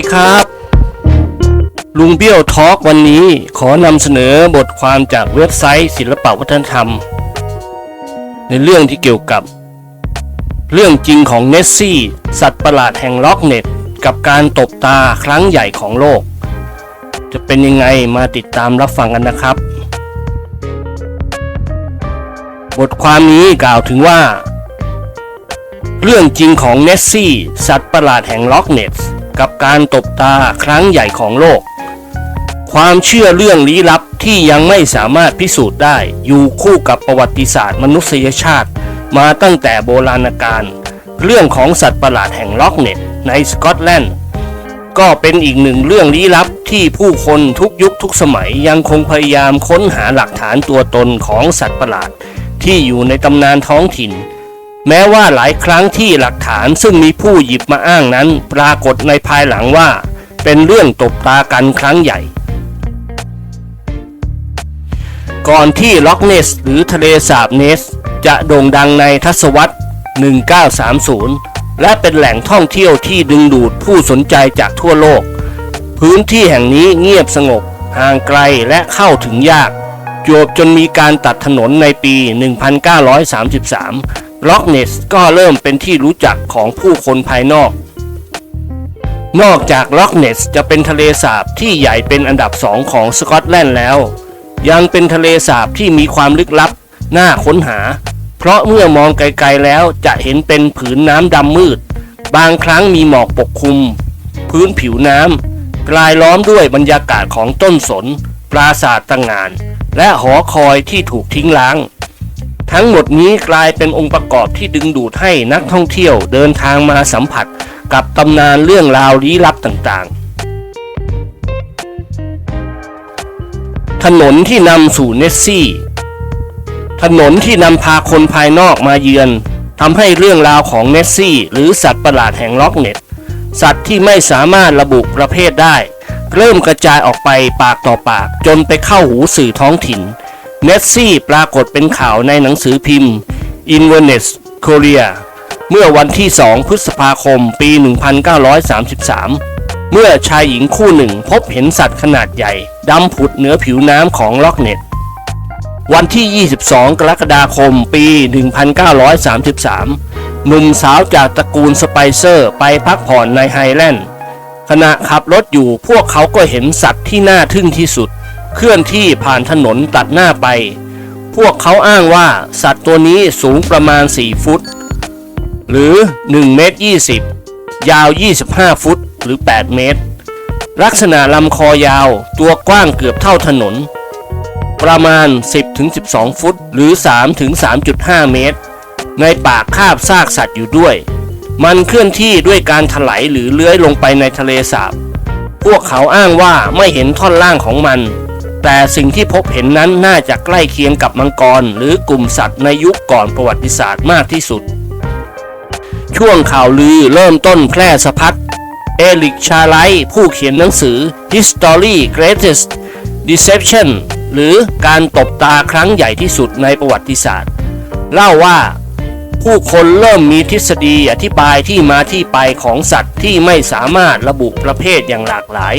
ดีครับ ลุงเบี้ยวทอล์กวันนี้ขอนำเสนอบทความจากเว็บไซต์ศิลปวัฒนธรรม ในเรื่องที่เกี่ยวกับ เรื่องจริงของเนสซี่ สัตว์ประหลาดแห่งล็อกเน็ต กับการตบตาครั้งใหญ่ของโลก จะเป็นยังไงมาติดตามรับฟังกันนะครับ บทความนี้กล่าวถึงว่า เรื่องจริงของเนสซี่ สัตว์ประหลาดแห่งล็อกเน็ต กับการตบตาครั้งใหญ่ของโลก ความเชื่อเรื่องลี้ลับที่ยังไม่สามารถพิสูจน์ได้อยู่คู่กับประวัติศาสตร์มนุษยชาติ มาตั้งแต่โบราณกาลเรื่องของสัตว์ประหลาดแห่งล็อกเน็ตในสกอตแลนด์ก็เป็นอีกหนึ่งเรื่องลี้ลับที่ผู้คนทุกยุคทุกสมัยยังคงพยายามค้นหาหลักฐานตัวตนของสัตว์ประหลาด ที่อยู่ในตำนานท้องถิ่น แม้ว่าหลายครั้งที่หลักฐานซึ่งมีผู้หยิบมาอ้างนั้น ปรากฏในภายหลังว่า เป็นเรื่องตบตากันครั้งใหญ่ ก่อนที่ล็อกเนสหรือทะเลสาบเนส จะโด่งดังในทศวรรษ 1930 และเป็นแหล่งท่องเที่ยวที่ดึงดูดผู้สนใจจากทั่วโลก พื้นที่แห่งนี้เงียบสงบ ห่างไกลและเข้าถึงยากจวบจนมีการตัดถนนในปี 1933 ล็อกเนสก็เริ่มเป็นที่รู้จักของผู้คนภายนอก นอกจากล็อกเนสจะเป็นทะเลสาบที่ใหญ่เป็นอันดับสองของสกอตแลนด์แล้ว ยังเป็นทะเลสาบที่มีความลึกลับ น่าค้นหา เพราะเมื่อมองไกลๆแล้วจะเห็นเป็นผืนน้ำดำมืด บางครั้งมีหมอกปกคลุม พื้นผิวน้ำกลายล้อมด้วยบรรยากาศของต้นสน ปราสาทต่างงาน และหอคอยที่ถูกทิ้งล้าง ทั้งหมดนี้กลายเป็นองค์ประกอบที่ดึงดูดให้นักท่องเที่ยวเดินทางมาสัมผัสกับตำนานเรื่องราวลี้ลับต่างๆ ถนนที่นำสู่เนสซี่ ถนนที่นำพาคนภายนอกมาเยือนทำให้เรื่องราวของเนสซี่ หรือสัตว์ประหลาดแห่งล็อกเน็ต สัตว์ที่ไม่สามารถระบุประเภทได้ เริ่มกระจายออกไปปากต่อปากจนไปเข้าหูสื่อท้องถิ่น เนสซี่ปรากฏเป็นข่าวในหนังสือพิมพ์ Inverness Korea เมื่อวันที่ 2 พฤษภาคม ปี 1933 เมื่อชายหญิงคู่หนึ่งพบเห็นสัตว์ขนาดใหญ่ ดำผุดเหนือผิวน้ำของล็อกเน็ต วันที่ 22 กรกฎาคม ปี 1933 หนุ่มสาวจากตระกูลสไปเซอร์ไปพักผ่อนในไฮแลนด์ ขณะขับรถอยู่พวกเขาก็เห็นสัตว์ที่น่าทึ่งที่สุด เคลื่อนที่ผ่านถนนตัดหน้าไป พวกเขาอ้างว่าสัตว์ตัวนี้สูงประมาณ 4 ฟุต หรือ 1 เมตร 20 ยาว 25 ฟุต หรือ 8 เมตร ลักษณะลำคอยาว ตัวกว้างเกือบเท่าถนน ประมาณ 10-12 ฟุต หรือ 3-3.5 เมตร ในปากคาบซากสัตว์อยู่ด้วย มันเคลื่อนที่ด้วยการถลายหรือเลื้อยลงไปในทะเลสาบ พวกเขาอ้างว่าไม่เห็นท่อนล่างของมัน แต่สิ่งที่พบเห็นนั้นน่าจะใกล้เคียงกับมังกร หรือกลุ่มสัตว์ในยุคก่อนประวัติศาสตร์มากที่สุด ช่วงข่าวลือเริ่มต้นแพร่สะพัดเอลิกชาไลผู้เขียนหนังสือ History Greatest Deception หรือการตบตาครั้งใหญ่ที่สุดในประวัติศาสตร์ เล่าว่าผู้คนเริ่มมีทฤษฎีอธิบายที่มาที่ไปของสัตว์ที่ไม่สามารถระบุประเภทอย่างหลากหลาย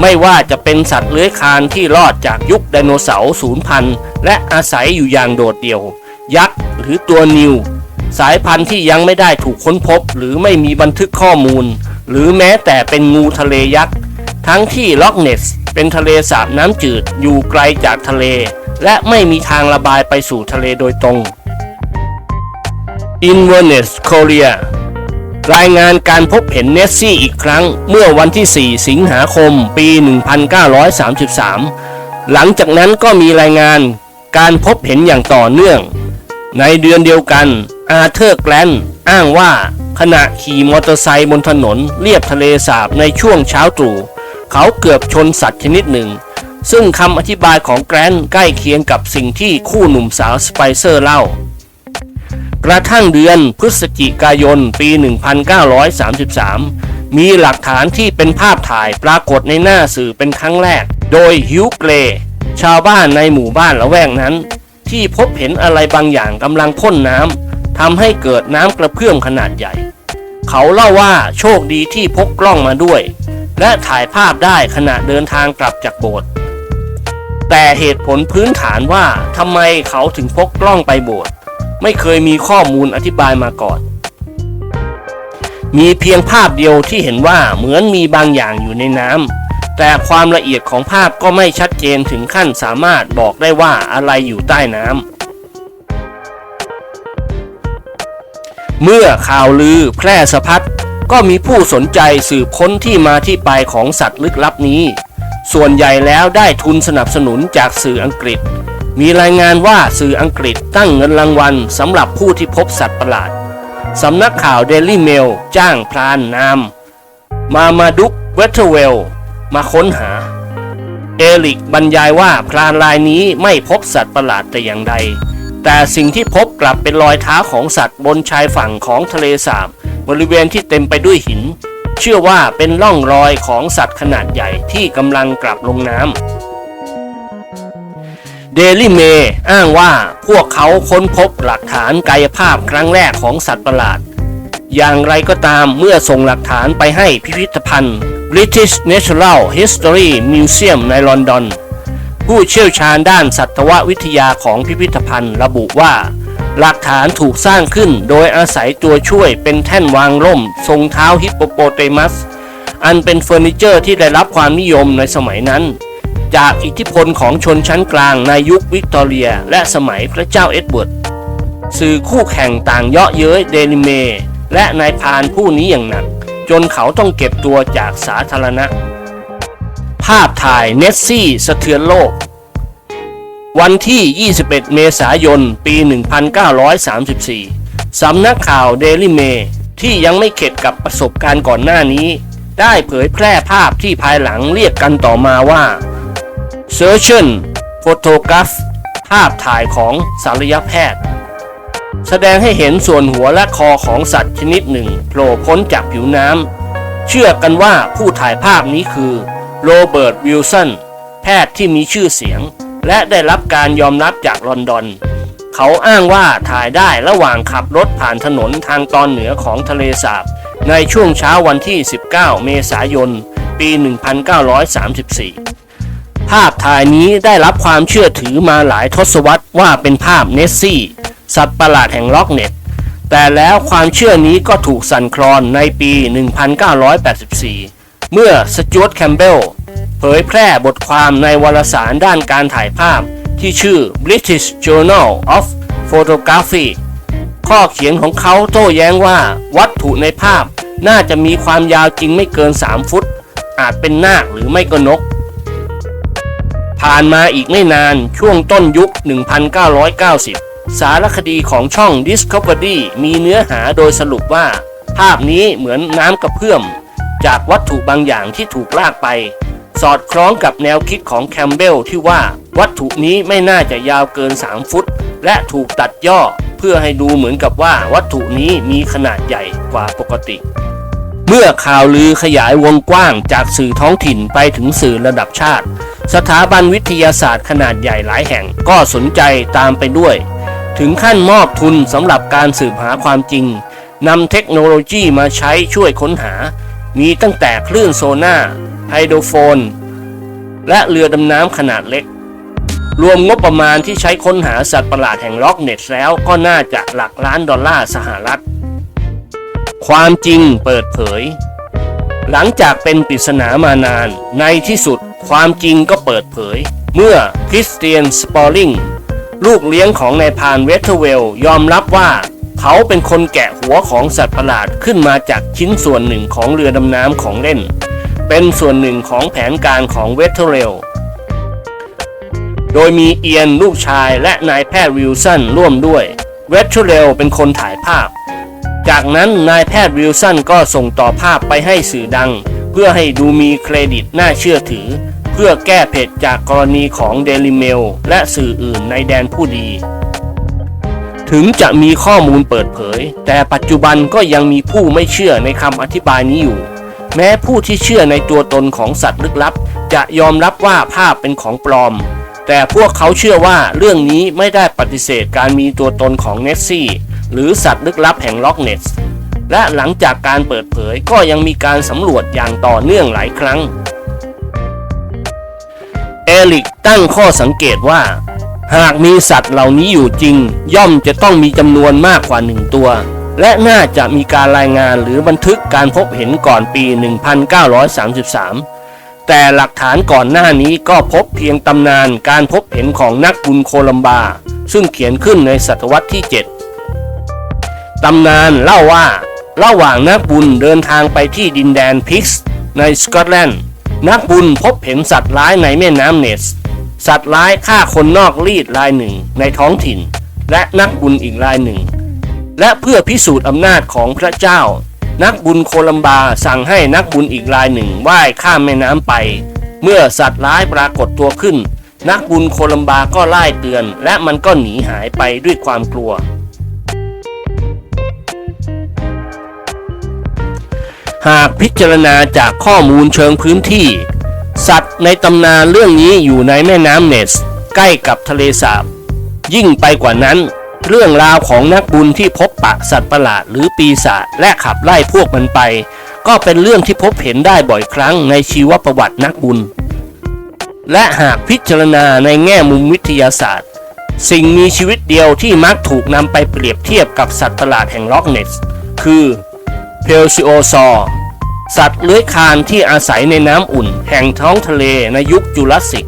ไม่ว่าจะเป็นสัตว์เลื้อยคลานที่รอดจากยุคไดโนเสาร์สูญพันธุ์และอาศัยอยู่อย่างโดดเดี่ยว ยักษ์หรือตัวนิว สายพันธุ์ที่ยังไม่ได้ถูกค้นพบ หรือไม่มีบันทึกข้อมูล หรือแม้แต่เป็นงูทะเลยักษ์ ทั้งที่ล็อกเนสเป็นทะเลสาบน้ำจืดอยู่ไกลจากทะเล และไม่มีทางระบายไปสู่ทะเลโดยตรง Inverness Korea รายงานการพบเห็นเนสซี่อีกครั้ง เมื่อวันที่ 4 สิงหาคม ปี 1933 หลังจากนั้นก็มีรายงานการพบเห็นอย่างต่อเนื่อง ในเดือนเดียวกันอาเธอร์แกลนอ้างว่าขณะขี่มอเตอร์ไซค์บนถนนเลียบทะเลสาบในช่วงเช้าตรู่ เขาเกือบชนสัตว์ชนิดหนึ่ง ซึ่งคำอธิบายของแกรนใกล้เคียงกับสิ่งที่คู่หนุ่มสาวสไปเซอร์เล่า กระทั่งเดือนพฤศจิกายนปี 1933 มีหลักฐานที่เป็นภาพถ่ายปรากฏในหน้าสื่อเป็นครั้งแรก โดยฮิวเกรชาวบ้านในหมู่บ้านละแวกนั้น ที่พบเห็นอะไรบางอย่างกำลังพ่นน้ำทำให้เกิดน้ำกระเพื่อมขนาดใหญ่ เขาเล่าว่าโชคดีที่พกกล้องมาด้วย และถ่ายภาพได้ขณะเดินทางกลับจากโบสถ์แต่เหตุผลพื้นฐานว่าทำไมเขาถึงพกกล้องไปโบสถ์ ไม่เคยมีข้อมูลอธิบายมาก่อน มีเพียงภาพเดียวที่เห็นว่าเหมือนมีบางอย่างอยู่ในน้ำแต่ความละเอียดของภาพก็ไม่ชัดเจนถึงขั้นสามารถบอกได้ว่าอะไรอยู่ใต้น้ำเมื่อข่าวลือแพร่สะพัดก็มีผู้สนใจสืบค้นที่มาที่ไปของสัตว์ลึกลับนี้ ส่วนใหญ่แล้วได้ทุนสนับสนุนจากสื่ออังกฤษ มีรายงานว่าสื่ออังกฤษตั้งเงินรางวัลสำหรับผู้ที่พบสัตว์ประหลาด สำนักข่าวเดลี่เมลจ้างพรานนาม มามาดุกเวทเทรเวล มาค้นหา เอลิกบรรยายว่าพรานรายนี้ไม่พบสัตว์ประหลาดแต่อย่างใด แต่สิ่งที่พบกลับเป็นรอยเท้าของสัตว์บนชายฝั่งของทะเลสาบบริเวณที่เต็มไปด้วยหิน เชื่อว่าเป็นร่องรอยของสัตว์ขนาดใหญ่ที่กำลังกลับลงน้ำ เดลี่เมอ้างว่าพวกเขาค้นพบหลักฐานกายภาพครั้งแรกของสัตว์ประหลาด อย่างไรก็ตามเมื่อส่งหลักฐานไปให้พิพิธภัณฑ์ British Natural History Museum ในลอนดอน ผู้เชี่ยวชาญด้านสัตววิทยาของพิพิธภัณฑ์ระบุว่า หลักฐานถูกสร้างขึ้นโดยอาศัยตัวช่วยเป็นแท่นวางร่ม ทรงเท้าฮิปโปโปเตมัส อันเป็นเฟอร์นิเจอร์ที่ได้รับความนิยมในสมัยนั้น จากอิทธิพลของชนชั้นกลางในยุควิกตอเรีย และสมัยพระเจ้าเอ็ดเวิร์ด สื่อคู่แข่งต่างเยาะเย้ยเดลิเม และนายพานผู้นี้อย่างหนัก จนเขาต้องเก็บตัวจากสาธารณะ ภาพถ่ายเนสซี่สะเทือนโลก วันที่ 21 เมษายน ปี 1934 สำนักข่าวเดลิเมที่ยังไม่เข็ดกับประสบการณ์ก่อนหน้านี้ ได้เผยแพร่ภาพที่ภายหลังเรียกกันต่อมาว่า Surgeon Photograph ภาพถ่ายของศัลยแพทย์ แสดงให้เห็นส่วนหัวและคอของสัตว์ชนิดหนึ่งโผล่พ้นจากผิวน้ำ เชื่อกันว่าผู้ถ่ายภาพนี้คือโรเบิร์ตวิลสันแพทย์ที่มีชื่อเสียง และได้รับการยอมรับจากลอนดอน เขาอ้างว่าถ่ายได้ระหว่างขับรถผ่านถนนทางตอนเหนือของทะเลสาบ ในช่วงเช้าวันที่ 19 เมษายน ปี 1934 ภาพถ่ายนี้ได้รับความเชื่อถือมาหลายทศวรรษว่าเป็นภาพเนสซี่ สัตว์ประหลาดแห่งล็อกเน็ต แต่แล้วความเชื่อนี้ก็ถูกสั่นคลอนในปี 1984 เมื่อสจวตแคมเบลเผยแพร่บทความในวารสารด้านการถ่ายภาพที่ชื่อ British Journal of Photography ข้อเขียนของเขาโต้แย้งว่าวัตถุในภาพน่าจะมีความยาวจริงไม่เกิน 3 ฟุต อาจเป็นนาคหรือไม่ก็นก ผ่านมาอีกไม่นานช่วงต้นยุค 1990 สารคดีของช่อง Discovery มีเนื้อหาโดยสรุปว่า ภาพนี้เหมือนน้ำกระเพื่อม จากวัตถุบางอย่างที่ถูกลากไป สอดคล้องกับแนวคิดของแคมเบลที่ว่าวัตถุนี้ไม่น่าจะยาวเกิน 3 ฟุต และถูกตัดย่อเพื่อให้ดูเหมือนกับว่าวัตถุนี้มีขนาดใหญ่กว่าปกติ เมื่อข่าวลือขยายวงกว้างจากสื่อท้องถิ่นไปถึงสื่อระดับชาติ สถาบันวิทยาศาสตร์ขนาดใหญ่หลายแห่งก็สนใจตามไปด้วย ถึงขั้นมอบทุนสำหรับการสืบหาความจริงนำเทคโนโลยีมาใช้ช่วยค้นหา มีตั้งแต่คลื่นโซน่าไฮโดรโฟน และเรือดำน้ำขนาดเล็ก รวมงบประมาณที่ใช้ค้นหาสัตว์ประหลาดแห่งล็อกเน็ตแล้วก็น่าจะหลักล้านดอลลาร์สหรัฐ ความจริงเปิดเผย หลังจากเป็นปริศนามานาน ในที่สุดความจริงก็เปิดเผย เมื่อคริสเตียนสปอร์ลิงลูกเลี้ยงของนายพานเวทเทเวลยอมรับว่า เขาเป็นคนแกะหัวของสัตว์ประหลาดขึ้นมาจากชิ้นส่วนหนึ่งของเรือดำน้ำของเล่น เป็นส่วนหนึ่งของแผนการของเวทเทอร์เวลโดยมีเอียนลูกชายและนายแพทย์วิลสันร่วมด้วย เวทเทอร์เวลเป็นคนถ่ายภาพ จากนั้นนายแพทย์วิลสันก็ส่งต่อภาพไปให้สื่อดัง เพื่อให้ดูมีเครดิตน่าเชื่อถือ เพื่อแก้เผ็ดจากกรณีของเดลิเมลและสื่ออื่นในแดนผู้ดี ถึงจะมีข้อมูลเปิดเผย แต่ปัจจุบันก็ยังมีผู้ไม่เชื่อในคำอธิบายนี้อยู่ แม้ผู้ที่เชื่อในตัวตนของสัตว์ลึกลับ จะยอมรับว่าภาพเป็นของปลอม แต่พวกเขาเชื่อว่าเรื่องนี้ไม่ได้ปฏิเสธการมีตัวตนของเนสซี่ หรือสัตว์ลึกลับแห่งล็อกเนสและหลังจากการเปิดเผยก็ยังมีการสำรวจอย่างต่อเนื่องหลายครั้ง เอลิกตั้งข้อสังเกตว่า หากมีสัตว์เหล่านี้อยู่จริง ย่อมจะต้องมีจำนวนมากกว่าหนึ่งตัว และน่าจะมีการรายงานหรือบันทึกการพบเห็นก่อนปี 1933 แต่หลักฐานก่อนหน้านี้ก็พบเพียงตำนานการพบเห็นของนักบุญโคลัมบา ซึ่งเขียนขึ้นในศตวรรษที่ 7 ตำนานเล่าว่าระหว่างนักบุญเดินทางไปที่ดินแดนพิกส์ในสกอตแลนด์ นักบุญพบเห็นสัตว์ร้ายในแม่น้ำเนส สัตว์ร้ายฆ่าคนนอกรีดรายหนึ่งในท้องถิ่น และนักบุญอีกรายหนึ่ง และเพื่อพิสูจน์อำนาจของพระเจ้า นักบุญโคลัมบาสั่งให้นักบุญอีกรายหนึ่งว่ายข้ามแม่น้ำไป เมื่อสัตว์ร้ายปรากฏตัวขึ้น นักบุญโคลัมบาก็ไล่เตือน และมันก็หนีหายไปด้วยความกลัว หากพิจารณาจากข้อมูลเชิงพื้นที่ สัตว์ในตำนานเรื่องนี้อยู่ในแม่น้ำเนส ใกล้กับทะเลสาบ ยิ่งไปกว่านั้น เรื่องราวของนักบุญที่พบปะสัตว์ประหลาดหรือปีศาจและขับไล่พวกมันไป ก็เป็นเรื่องที่พบเห็นได้บ่อยครั้งในชีวประวัตินักบุญ และหากพิจารณาในแง่มุมวิทยาศาสตร์ สิ่งมีชีวิตเดียวที่มักถูกนำไปเปรียบเทียบกับสัตว์ประหลาดแห่งล็อกเนสคือ เพลซิโอซอร์สัตว์เลื้อยคลานที่อาศัยในน้ำอุ่น แห่งท้องทะเลในยุคจูราสสิก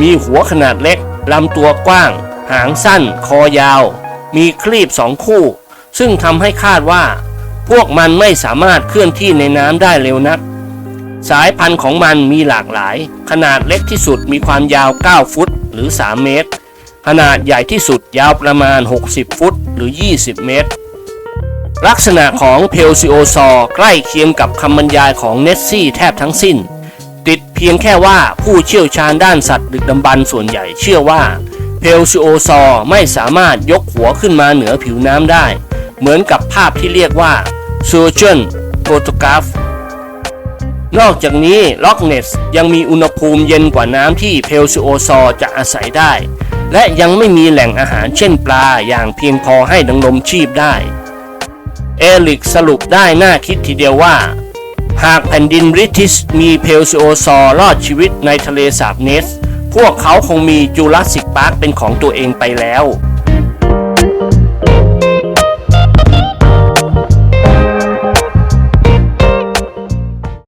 มีหัวขนาดเล็ก ลำตัวกว้าง หางสั้น คอยาว มีครีบสองคู่ ซึ่งทำให้คาดว่า พวกมันไม่สามารถเคลื่อนที่ในน้ำได้เร็วนัก สายพันธุ์ของมันมีหลากหลาย ขนาดเล็กที่สุดมีความยาว 9 ฟุตหรือ 3 เมตร ขนาดใหญ่ที่สุดยาวประมาณ 60 ฟุตหรือ 20 เมตร ลักษณะของเพลซิโอซอร์ใกล้เคียงกับคำบรรยายของเนสซี่แทบทั้งสิ้น ติดเพียงแค่ว่าผู้เชี่ยวชาญด้านสัตว์ดึกดำบรรพ์ส่วนใหญ่เชื่อว่าเพลซิโอซอร์ไม่สามารถยกหัวขึ้นมาเหนือผิวน้ำได้ เหมือนกับภาพที่เรียกว่า s u r g e o n photograph นอกจากนี้ล็อกเนสยังมีอุณหภูมิเย็นกว่าน้ำที่เพลซิโอซอร์จะอาศัยได้ และยังไม่มีแหล่งอาหารเช่นปลาอย่างเพียงพอให้ดำรงชีพได้ เอลิกสรุปได้น่าคิดทีเดียวว่า หากแผ่นดินบริติชมีเพลซิโอซอร์รอดชีวิตในทะเลสาบเนส พวกเขาคงมีจูราสสิกพาร์คเป็นของตัวเองไปแล้ว